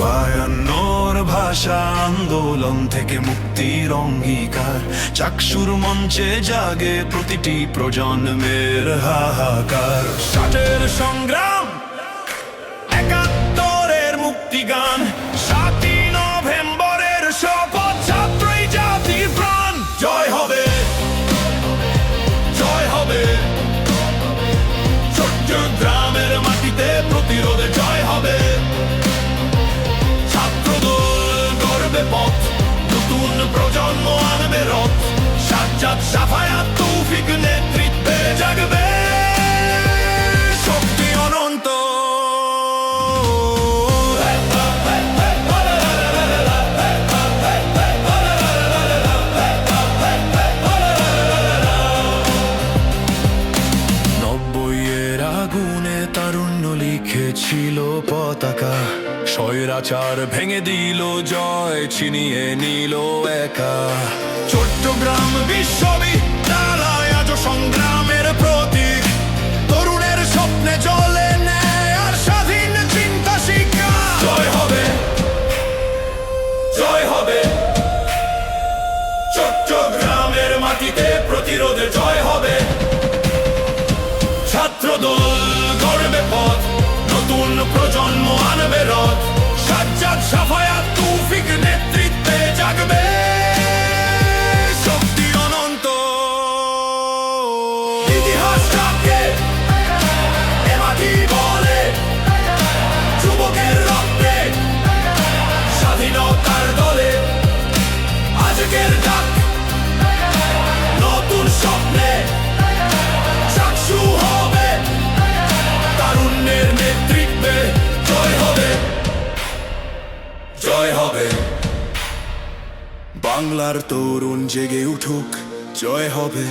বায়ান্নর ভাষা আন্দোলন থেকে মুক্তির অঙ্গীকার। চাকসুর মঞ্চে জাগে প্রতিটি প্রজন্মের হাহাকার। ষাটের সংগ্রাম সাজ্জাদ সাফায়াত তৌফিক নেতৃত্বে জাগবে শক্তি অনন্ত নব্বইয়ের আগুনে তারুণ্য লিখেছিল পতাকা স্বৈরাচার ভেঙে দিল জয় ছিনিয়ে নিল একা চট্টগ্রামের মাটিতে প্রতিরোধে জয় হবে। ছাত্রদল গড়বে পথ, নতুন প্রজন্ম আনবে রথ। সাজ্জাদ সাফায়াত তৌফিক নেতৃত্বে জাগবে। শক্তি অনন্ত। ইতিহাস জয় হবে। বাংলার তরুণ জেগে উঠুক জয় হবে।